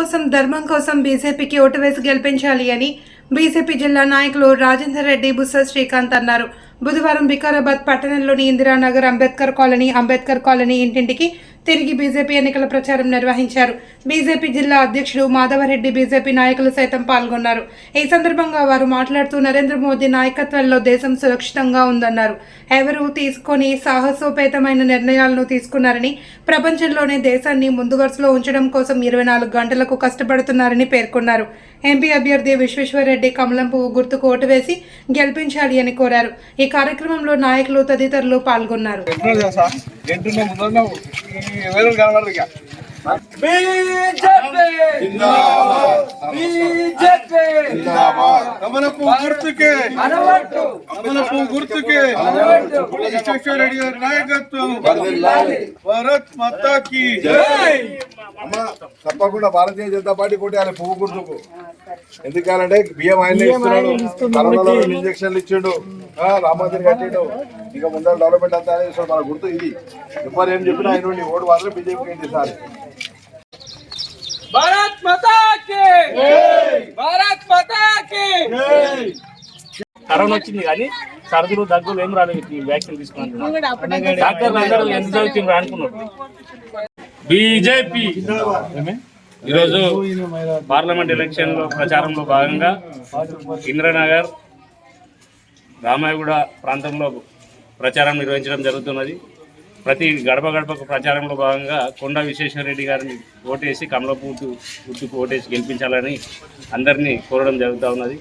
కోసం ధర్మం కోసం బీజేపీకి ఓటు వేసి గెలిపించాలి అని బీజేపీ జిల్లా నాయకులు రాజేందర్ రెడ్డి బుస్స శ్రీకాంత్ అన్నారు. బుధవారం వికారాబాద్ పట్టణంలోని ఇందిరానగర్ అంబేద్కర్ కాలనీ అంబేద్కర్ కాలనీ ఇంటింటికి తిరిగి బీజేపీ ఎన్నికల ప్రచారం నిర్వహించారు. బీజేపీ జిల్లా అధ్యక్షుడు మాధవరెడ్డి బీజేపీ నాయకులు సైతం పాల్గొన్నారు. ఈ సందర్భంగా వారు మాట్లాడుతూ నరేంద్ర మోదీ నాయకత్వంలో దేశం సురక్షితంగా ఉందన్నారు. ఎవరు తీసుకొని సాహసోపేతమైన నిర్ణయాలను తీసుకున్నారని ప్రపంచంలోనే దేశాన్ని ముందు వరుసలో ఉంచడం కోసం ఇరవై నాలుగు గంటలకు కష్టపడుతున్నారని పేర్కొన్నారు. ఎంపీ అభ్యర్థి విశ్వేశ్వరరెడ్డి కమలం పువ్వు గుర్తుకు ఓటు వేసి గెలిపించాలి అని కోరారు. ఈ కార్యక్రమంలో నాయకులు తదితరులు పాల్గొన్నారు. ఎంటున్నా ముందర ఎవరు కనబడరు ఇక? కమలపు గుర్తుకే. కమలపు గుర్తుకే. విశ్వేశ్వర రెడ్డి గారి నాయకత్వం. భారత్ మాతాకి. అమ్మ తప్పకుండా భారతీయ జనతా పార్టీ కొట్టాలి పువ్వు గుర్తుకు ఎందుకంటే బియ్యం ఆయన ఇస్తున్నాడు. కరోనాలో ఇంజక్షన్లు ఇచ్చిండు. రామాజీ కట్టిండు. ఇక ముందర డెవలప్మెంట్ అంతా సో మన గుర్తు ఇది. ఎవరు ఏం చెప్పినా ఆయన నుండి ఓటు మాత్రం బీజేపీకి ఏంటి సార్ భారత్ భారత్ కరోనా వచ్చింది కానీ సర్దులు దగ్గులు ఏం రాలేదు వ్యాక్సిన్ తీసుకున్నాను అనుకున్నారు? బీజేపీ ఈరోజు పార్లమెంట్ ఎలక్షన్లో ప్రచారంలో భాగంగా ఇంద్రనగర్ రామాయగూడ ప్రాంతంలో ప్రచారం నిర్వహించడం జరుగుతున్నది. ప్రతి గడప గడపకు ప్రచారంలో భాగంగా కొండ విశ్వేశ్వరరెడ్డి గారిని ఓటేసి కమలపూటు గుర్తుకు ఓటేసి గెలిపించాలని అందరినీ కోరడం జరుగుతూ ఉన్నది.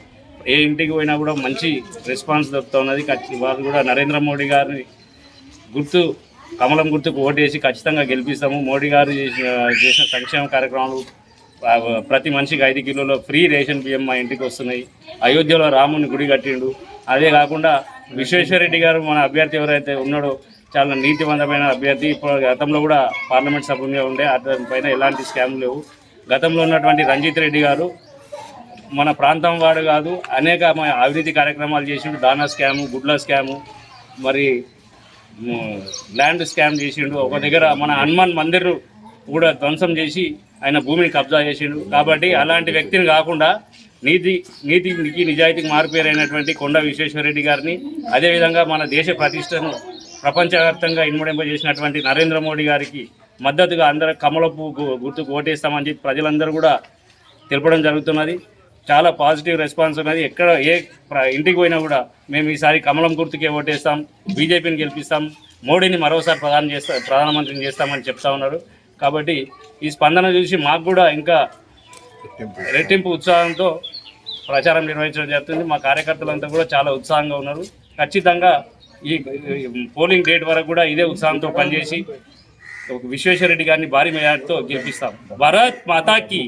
ఏ ఇంటికి పోయినా కూడా మంచి రెస్పాన్స్ దొరుకుతూ ఉన్నది. వారు కూడా నరేంద్ర మోడీ గారిని గుర్తు కమలం గుర్తుకు ఓటేసి ఖచ్చితంగా గెలిపిస్తాము. మోడీ గారు చేసిన చేసిన సంక్షేమ కార్యక్రమాలు ప్రతి మనిషికి ఐదు కిలోల ఫ్రీ రేషన్ బియ్యం మా ఇంటికి వస్తున్నాయి. అయోధ్యలో రాముని గుడి కట్టిండు. అదే కాకుండా విశ్వేశ్వరరెడ్డి గారు మన అభ్యర్థి ఎవరైతే ఉన్నాడో చాలా నీతివంతమైన అభ్యర్థి. ఇప్పుడు గతంలో కూడా పార్లమెంట్ సభ్యునిగా ఉండే అతని పైన ఎలాంటి స్కామ్ లేవు. గతంలో ఉన్నటువంటి రంజిత్ రెడ్డి గారు మన ప్రాంతం వాడు కాదు అనేక మ- అవినీతి కార్యక్రమాలు చేసిండు. దానా స్కాము గుడ్ల స్కాము మరి ల్యాండ్ స్కామ్ చేసిండు. ఒక దగ్గర మన హనుమాన్ మందిర్ కూడా ధ్వంసం చేసి ఆయన భూమిని కబ్జా చేసిండు. కాబట్టి అలాంటి వ్యక్తిని కాకుండా నీతి నీతికి నిజాయితీకి మారుపేరైనటువంటి కొండ విశ్వేశ్వరరెడ్డి గారిని అదేవిధంగా మన దేశ ప్రతిష్టను ప్రపంచవ్యాప్తంగా ఇన్ముడింపజేసినటువంటి నరేంద్ర మోడీ గారికి మద్దతుగా అందరూ కమలపు గుర్తుకు ఓటేస్తామని చెప్పి ప్రజలందరూ కూడా తెలపడం జరుగుతున్నది. చాలా పాజిటివ్ రెస్పాన్స్ ఉన్నది. ఎక్కడ ఏ ఇంటికి పోయినా కూడా మేము ఈసారి కమలం గుర్తుకే ఓటేస్తాం. బీజేపీని గెలిపిస్తాం. మోడీని మరోసారి ప్రధాని చేస్తా ప్రధానమంత్రిని చేస్తామని చెప్తా ఉన్నారు. కాబట్టి ఈ స్పందన చూసి మాకు కూడా ఇంకా రెట్టింపు ఉత్సాహంతో ప్రచారం నిర్వహించడం జరుగుతుంది. మా కార్యకర్తలంతా కూడా చాలా ఉత్సాహంగా ఉన్నారు. ఖచ్చితంగా ఈ పోలింగ్ డేట్ వరకు కూడా ఇదే ఉత్సాహంతో పనిచేసి విశ్వేశ్వరరెడ్డి గారిని భారీ మెజార్టీతో గెలిపిస్తాం. భరత్ మాతాకి.